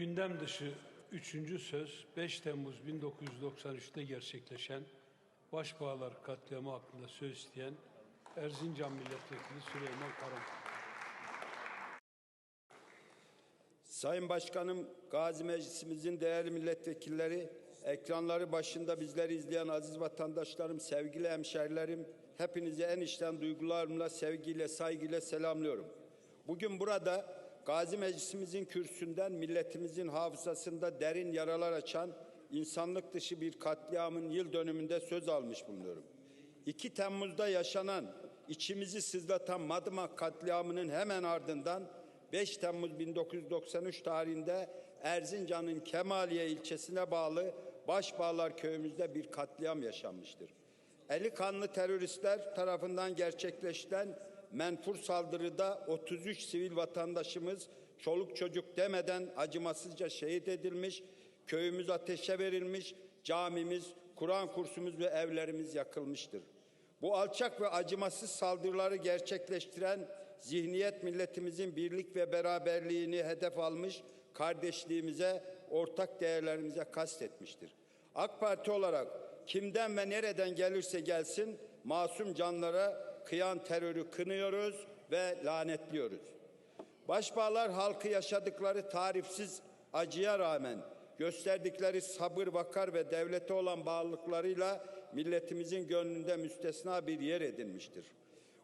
Gündem dışı üçüncü söz 5 Temmuz 1993'te gerçekleşen Başbağlar katliamı hakkında söz isteyen Erzincan Milletvekili Süleyman Karam. Sayın Başkanım, Gazi Meclisimizin değerli milletvekilleri, ekranları başında bizleri izleyen aziz vatandaşlarım, sevgili hemşerilerim, hepinizi en içten duygularımla, sevgiyle, saygıyla selamlıyorum. Bugün burada Gazi Meclisimizin kürsünden milletimizin hafızasında derin yaralar açan insanlık dışı bir katliamın yıl dönümünde söz almış bulunuyorum. 2 Temmuz'da yaşanan, içimizi sızlatan Madımak katliamının hemen ardından 5 Temmuz 1993 tarihinde Erzincan'ın Kemaliye ilçesine bağlı Başbağlar köyümüzde bir katliam yaşanmıştır. Eli kanlı teröristler tarafından gerçekleştiren menfur saldırıda 33 sivil vatandaşımız çoluk çocuk demeden acımasızca şehit edilmiş, köyümüz ateşe verilmiş, camimiz, Kur'an kursumuz ve evlerimiz yakılmıştır. Bu alçak ve acımasız saldırıları gerçekleştiren zihniyet milletimizin birlik ve beraberliğini hedef almış, kardeşliğimize, ortak değerlerimize kastetmiştir. AK Parti olarak kimden ve nereden gelirse gelsin masum canlara kıyan terörü kınıyoruz ve lanetliyoruz. Başbağlar halkı yaşadıkları tarifsiz acıya rağmen gösterdikleri sabır, vakar ve devlete olan bağlılıklarıyla milletimizin gönlünde müstesna bir yer edinmiştir.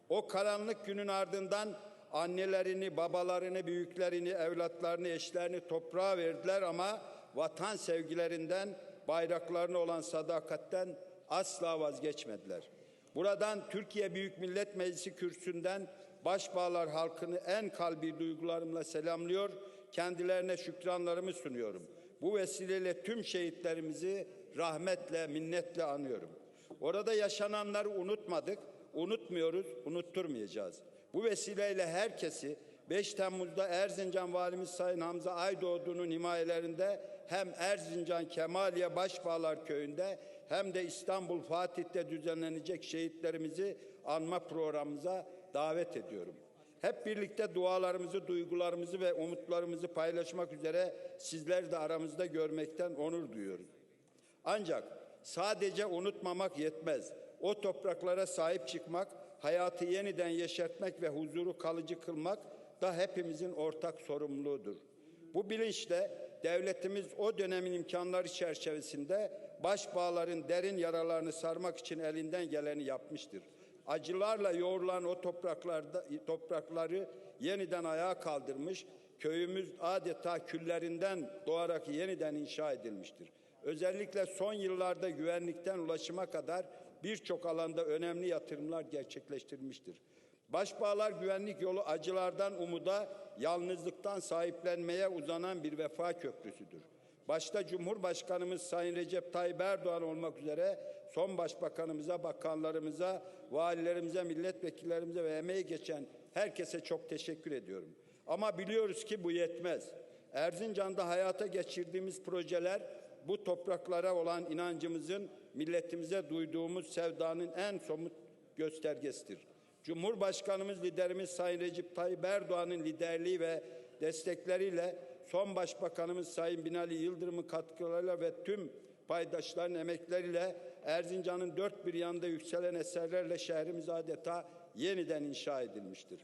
O karanlık günün ardından annelerini, babalarını, büyüklerini, evlatlarını, eşlerini toprağa verdiler ama vatan sevgilerinden, bayraklarına olan sadakatten asla vazgeçmediler. Buradan Türkiye Büyük Millet Meclisi kürsünden Başbağlar halkını en kalbi duygularımla selamlıyor, kendilerine şükranlarımı sunuyorum. Bu vesileyle tüm şehitlerimizi rahmetle, minnetle anıyorum. Orada yaşananları unutmadık, unutmuyoruz, unutturmayacağız. Bu vesileyle herkesi 5 Temmuz'da Erzincan Valimiz Sayın Hamza Aydoğdu'nun himayelerinde hem Erzincan Kemaliye Başbağlar Köyü'nde hem de İstanbul Fatih'te düzenlenecek şehitlerimizi anma programımıza davet ediyorum. Hep birlikte dualarımızı, duygularımızı ve umutlarımızı paylaşmak üzere sizler de aramızda görmekten onur duyuyoruz. Ancak sadece unutmamak yetmez. O topraklara sahip çıkmak, hayatı yeniden yeşertmek ve huzuru kalıcı kılmak da hepimizin ortak sorumluluğudur. Bu bilinçle devletimiz o dönemin imkanları çerçevesinde başbağların derin yaralarını sarmak için elinden geleni yapmıştır. Acılarla yoğrulan o topraklarda toprakları yeniden ayağa kaldırmış, köyümüz adeta küllerinden doğarak yeniden inşa edilmiştir. Özellikle son yıllarda güvenlikten ulaşıma kadar birçok alanda önemli yatırımlar gerçekleştirilmiştir. Başbağlar güvenlik yolu acılardan umuda, yalnızlıktan sahiplenmeye uzanan bir vefa köprüsüdür. Başta Cumhurbaşkanımız Sayın Recep Tayyip Erdoğan olmak üzere son başbakanımıza, bakanlarımıza, valilerimize, milletvekillerimize ve emeği geçen herkese çok teşekkür ediyorum. Ama biliyoruz ki bu yetmez. Erzincan'da hayata geçirdiğimiz projeler bu topraklara olan inancımızın milletimize duyduğumuz sevdanın en somut göstergesidir. Cumhurbaşkanımız liderimiz Sayın Recep Tayyip Erdoğan'ın liderliği ve destekleriyle son başbakanımız Sayın Binali Yıldırım'ın katkılarıyla ve tüm paydaşların emekleriyle Erzincan'ın dört bir yanında yükselen eserlerle şehrimiz adeta yeniden inşa edilmiştir.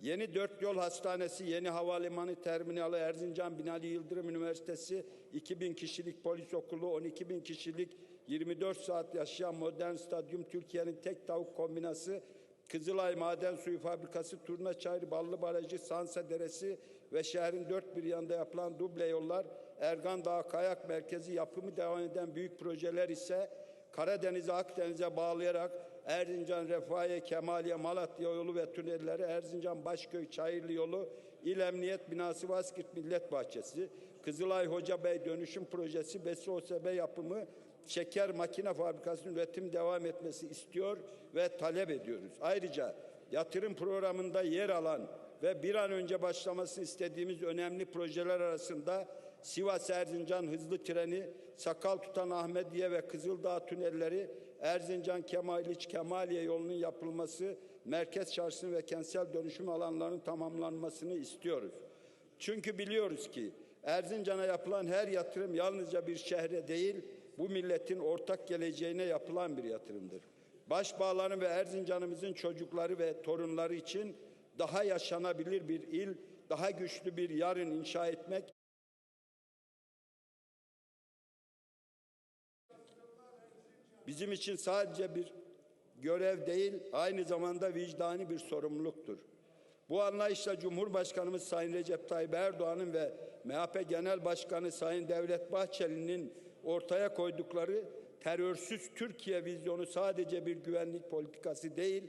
Yeni Dört Yol Hastanesi, Yeni Havalimanı Terminali, Erzincan Binali Yıldırım Üniversitesi, 2000 kişilik polis okulu, 12 bin kişilik 24 saat yaşayan modern stadyum, Türkiye'nin tek tavuk kombinası, Kızılay Maden Suyu Fabrikası, Turna Çayırı Ballı Barajı, Sansa Deresi ve şehrin dört bir yanında yapılan duble yollar, Ergan Dağı Kayak Merkezi yapımı devam eden büyük projeler ise Karadeniz'e Akdeniz'e bağlayarak Erzincan, Refahiye, Kemaliye, Malatya yolu ve tünelleri, Erzincan, Başköy, Çayırlı yolu, İl Emniyet Binası, Vaskirt Millet Bahçesi, Kızılay Hocabey Dönüşüm Projesi, Besi OSB yapımı, şeker makine fabrikasının üretim devam etmesi istiyor ve talep ediyoruz. Ayrıca yatırım programında yer alan ve bir an önce başlamasını istediğimiz önemli projeler arasında Sivas Erzincan hızlı treni, Sakal Tutan Ahmediye ve Kızıldağ tünelleri, Erzincan Kemaliç Kemaliye yolunun yapılması, merkez çarşısının ve kentsel dönüşüm alanlarının tamamlanmasını istiyoruz. Çünkü biliyoruz ki Erzincan'a yapılan her yatırım yalnızca bir şehre değil, bu milletin ortak geleceğine yapılan bir yatırımdır. Başbağların ve Erzincan'ımızın çocukları ve torunları için daha yaşanabilir bir il, daha güçlü bir yarın inşa etmek bizim için sadece bir görev değil, aynı zamanda vicdani bir sorumluluktur. Bu anlayışla Cumhurbaşkanımız Sayın Recep Tayyip Erdoğan'ın ve MHP Genel Başkanı Sayın Devlet Bahçeli'nin ortaya koydukları terörsüz Türkiye vizyonu sadece bir güvenlik politikası değil,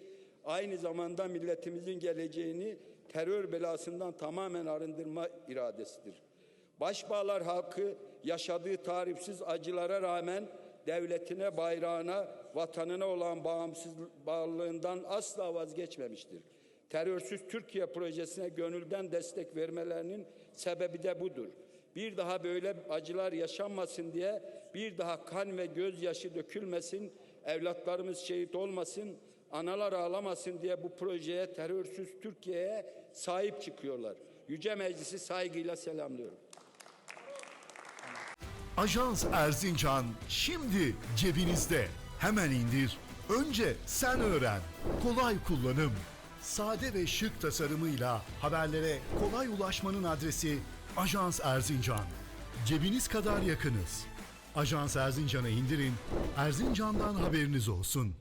aynı zamanda milletimizin geleceğini terör belasından tamamen arındırma iradesidir. Başbağlar halkı yaşadığı tarifsiz acılara rağmen devletine, bayrağına, vatanına olan bağımsız bağlılığından asla vazgeçmemiştir. Terörsüz Türkiye projesine gönülden destek vermelerinin sebebi de budur. Bir daha böyle acılar yaşanmasın diye, bir daha kan ve gözyaşı dökülmesin, evlatlarımız şehit olmasın, analar ağlamasın diye bu projeye terörsüz Türkiye'ye sahip çıkıyorlar. Yüce Meclisi saygıyla selamlıyorum. Ajans Erzincan şimdi cebinizde. Hemen indir. Önce sen öğren. Kolay kullanım. Sade ve şık tasarımıyla haberlere kolay ulaşmanın adresi Ajans Erzincan. Cebiniz kadar yakınız. Ajans Erzincan'ı indirin. Erzincan'dan haberiniz olsun.